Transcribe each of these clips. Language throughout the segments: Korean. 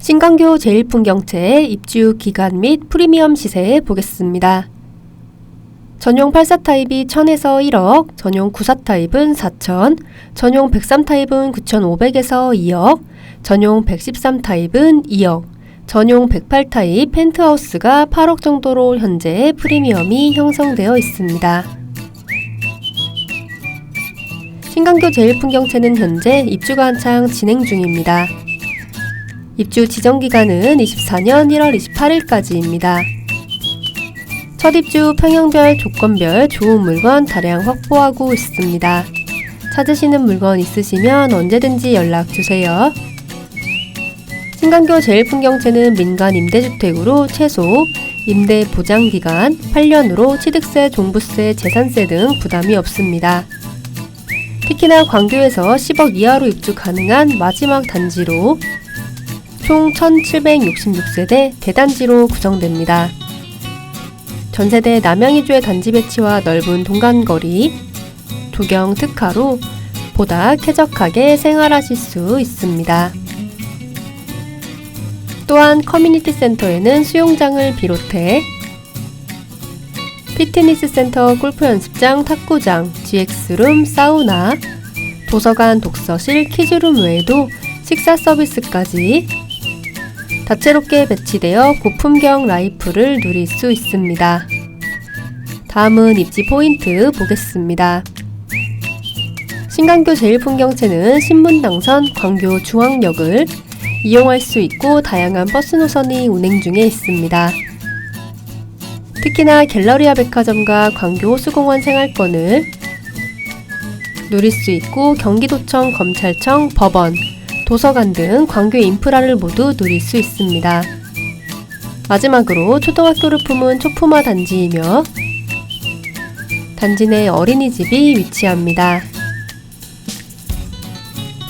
신강교 제1풍경채 입주 기간 및 프리미엄 시세 보겠습니다. 전용 84 타입이 1000에서 1억, 전용 94 타입은 4000, 전용 103 타입은 9500에서 2억, 전용 113 타입은 2억, 전용 108 타입 펜트하우스가 8억 정도로 현재 프리미엄이 형성되어 있습니다. 신강교 제1풍경채는 현재 입주가 한창 진행 중입니다. 입주 지정 기간은 24년 1월 28일까지입니다. 첫 입주 평형별 조건별 좋은 물건 다량 확보하고 있습니다. 찾으시는 물건 있으시면 언제든지 연락 주세요. 신강교 제1풍경채는 민간 임대주택으로 최소 임대 보장 기간 8년으로 취득세, 종부세, 재산세 등 부담이 없습니다. 특히나 광교에서 10억 이하로 입주 가능한 마지막 단지로 총 1766세대 대단지로 구성됩니다. 전세대 남양이주의 단지 배치와 넓은 동간거리, 조경 특화로 보다 쾌적하게 생활하실 수 있습니다. 또한 커뮤니티 센터에는 수영장을 비롯해 피트니스 센터, 골프 연습장, 탁구장, GX룸, 사우나, 도서관, 독서실, 키즈룸 외에도 식사 서비스까지 다채롭게 배치되어 고품격 라이프를 누릴 수 있습니다. 다음은 입지 포인트 보겠습니다. 신강교 제1풍경채는 신문당선 광교 중앙역을 이용할 수 있고 다양한 버스 노선이 운행 중에 있습니다. 특히나 갤러리아 백화점과 광교 호수공원 생활권을 누릴 수 있고 경기도청, 검찰청, 법원, 도서관 등 광교 인프라를 모두 누릴 수 있습니다. 마지막으로 초등학교를 품은 초품화 단지이며 단지 내 어린이집이 위치합니다.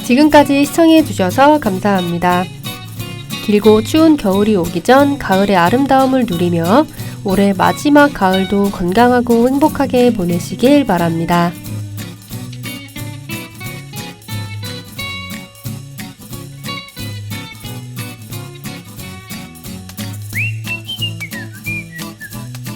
지금까지 시청해 주셔서 감사합니다. 길고 추운 겨울이 오기 전 가을의 아름다움을 누리며 올해 마지막 가을도 건강하고 행복하게 보내시길 바랍니다.